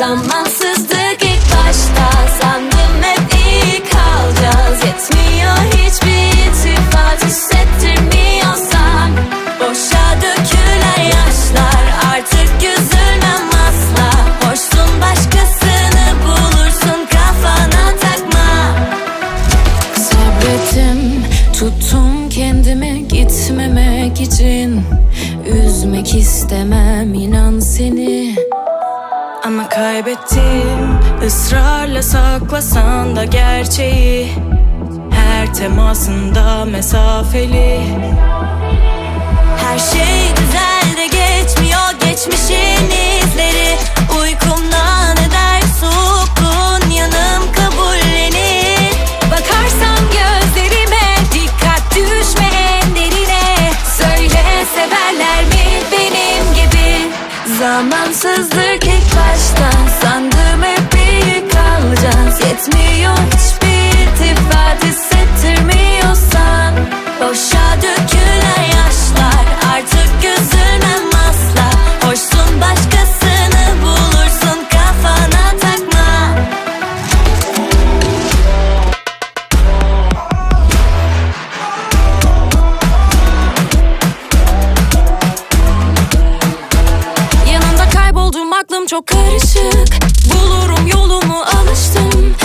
Zamansızlık ilk başta. Sandım hep iyi kalacağız. Yetmiyor hiçbir itifat hissettirmiyorsan Boşa dökülen yaşlar. Artık üzülmem asla. Boşsun başkasını bulursun kafana takma. Sabrettim tuttum kendimi gitmemek için. Üzmek istemem inan seni. Kaybettim. Israrla saklasan da gerçeği. Her temasında mesafeli. Her şey güzel de geçmiyor geçmişin izleri. Zamansızlık ilk başta sandım çok karışık. Bulurum yolumu alıştım.